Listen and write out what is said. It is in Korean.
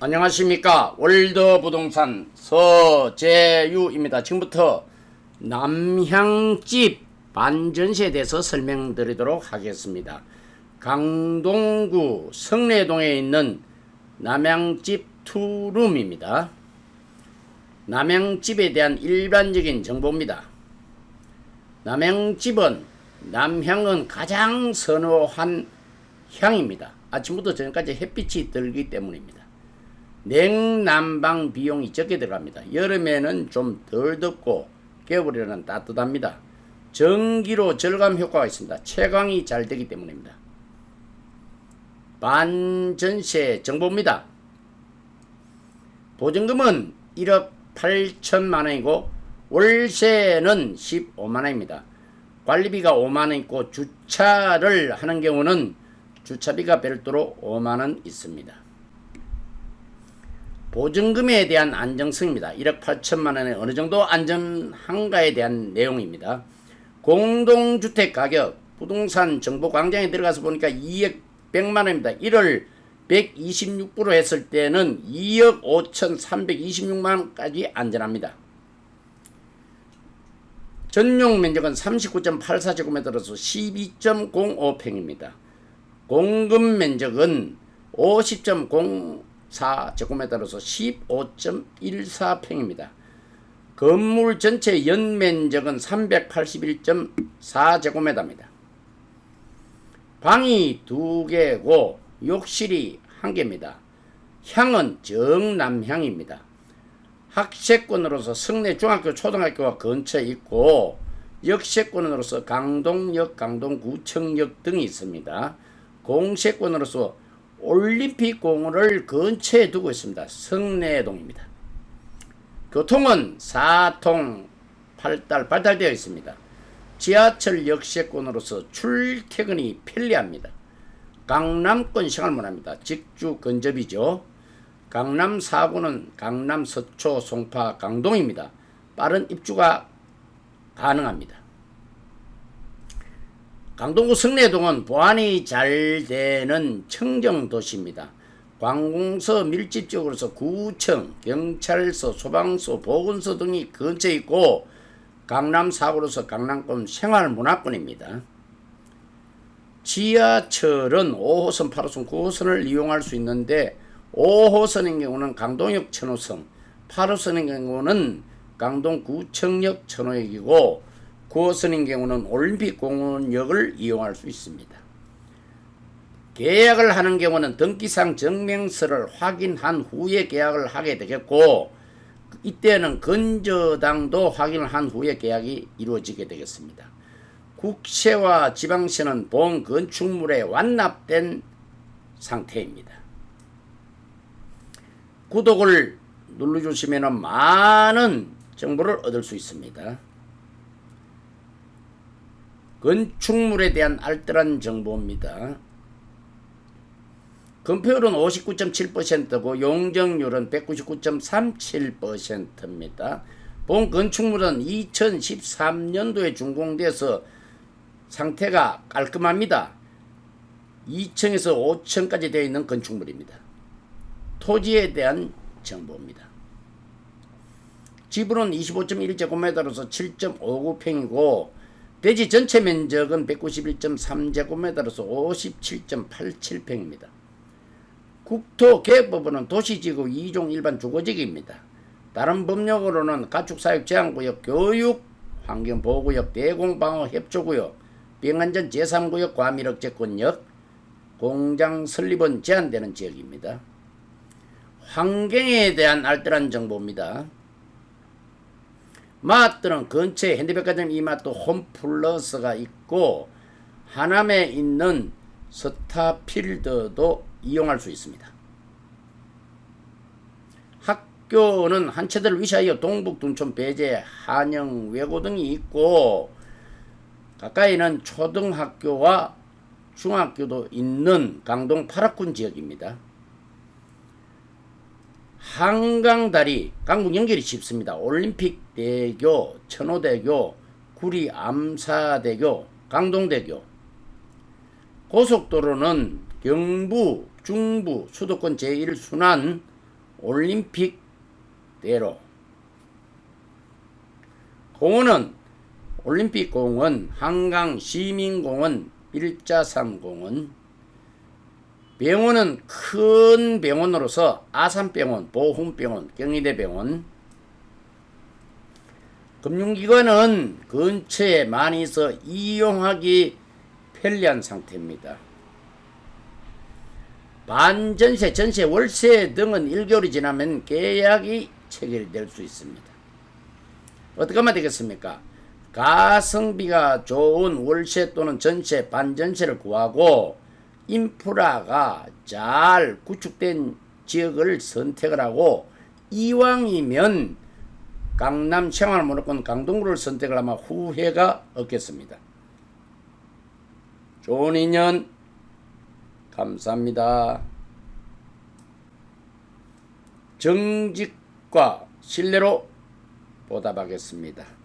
안녕하십니까 월드 부동산 서재유입니다. 지금부터 남향집 반전시에 대해서 설명드리도록 하겠습니다. 강동구 성내동에 있는 남양집 투룸입니다. 남양집에 대한 일반적인 정보입니다. 남양집은 남향은 가장 선호한 향입니다. 아침부터 저녁까지 햇빛이 들기 때문입니다. 냉난방 비용이 적게 들어갑니다. 여름에는 좀 덜 덥고 겨울에는 따뜻합니다. 전기로 절감 효과가 있습니다. 채광이 잘 되기 때문입니다. 반전세 정보입니다. 보증금은 1억 8천만 원이고 월세는 15만 원입니다. 관리비가 5만 원 있고 주차를 하는 경우는 주차비가 별도로 5만 원 있습니다. 보증금에 대한 안정성입니다. 1억 8천만 원에 어느 정도 안전한가에 대한 내용입니다. 공동주택 가격 부동산 정보 광장에 들어가서 보니까 2억 100만 원입니다. 1월 126% 했을 때는 2억 5,326만 원까지 안전합니다. 전용 면적은 39.84제곱미터로서 12.05평입니다. 공급 면적은 50.04제곱미터로서 15.14평입니다. 건물 전체 연면적은 381.4제곱미터입니다. 방이 두 개고 욕실이 한 개입니다. 향은 정남향입니다. 학세권으로서 성내 중학교 초등학교가 근처에 있고 역세권으로서 강동역, 강동구청역 등이 있습니다. 공세권으로서 올림픽 공원을 근처에 두고 있습니다. 성내동입니다. 교통은 4통 8달 발달되어 있습니다. 지하철 역세권으로서 출퇴근이 편리합니다. 강남권 생활문화입니다. 직주 근접이죠. 강남 4구는 강남 서초 송파 강동입니다. 빠른 입주가 가능합니다. 강동구 성내동은 보안이 잘 되는 청정도시입니다. 관공서 밀집적으로서 구청, 경찰서, 소방서, 보건소 등이 근처에 있고 강남 4구로서 강남권 생활문화권입니다. 지하철은 5호선, 8호선, 9호선을 이용할 수 있는데 5호선의 경우는 강동역 천호선, 8호선의 경우는 강동구청역 천호역이고 9호선인 경우는 올림픽공원역을 이용할 수 있습니다. 계약을 하는 경우는 등기상 증명서를 확인한 후에 계약을 하게 되겠고 이때는 건저당도 확인을 한 후에 계약이 이루어지게 되겠습니다. 국세와 지방세는 본 건축물에 완납된 상태입니다. 구독을 눌러주시면 많은 정보를 얻을 수 있습니다. 건축물에 대한 알뜰한 정보입니다. 건폐율은 59.7%고 용적률은 199.37%입니다. 본 건축물은 2013년도에 준공돼서 상태가 깔끔합니다. 2층에서 5층까지 되어 있는 건축물입니다. 토지에 대한 정보입니다. 지분은 25.1제곱미터로서 7.59평이고 대지 전체 면적은 191.3제곱미터로서 57.87평입니다. 국토개혁법은 도시지구 2종 일반 주거지구입니다. 다른 법령으로는 가축사육 제한구역, 교육, 환경보호구역, 대공방어 협조구역, 병안전 제3구역 과밀억제권역, 공장 설립은 제한되는 지역입니다. 환경에 대한 알뜰한 정보입니다. 마트는 근처에 현대백화점 이마트 홈플러스가 있고 하남에 있는 스타필드도 이용할 수 있습니다. 학교는 한체들 위시하여 동북, 둔촌, 배제, 한영, 외고 등이 있고 가까이는 초등학교와 중학교도 있는 강동 파락군 지역입니다. 한강다리 강북 연결이 쉽습니다. 올림픽대교, 천호대교, 구리 암사대교, 강동대교. 고속도로는 경부, 중부, 수도권 제1순환, 올림픽대로 공원은 올림픽공원, 한강 시민공원, 일자산공원 병원은 큰 병원으로서 아산병원, 보훈병원, 경희대병원 금융기관은 근처에 많이 있어 이용하기 편리한 상태입니다. 반전세, 전세, 월세 등은 1개월이 지나면 계약이 체결될 수 있습니다. 어떻게 하면 되겠습니까? 가성비가 좋은 월세 또는 전세, 반전세를 구하고 인프라가 잘 구축된 지역을 선택을 하고 이왕이면 강남 생활문화권 강동구를 선택을 하면 후회가 없겠습니다. 좋은 인연 감사합니다. 정직과 신뢰로 보답하겠습니다.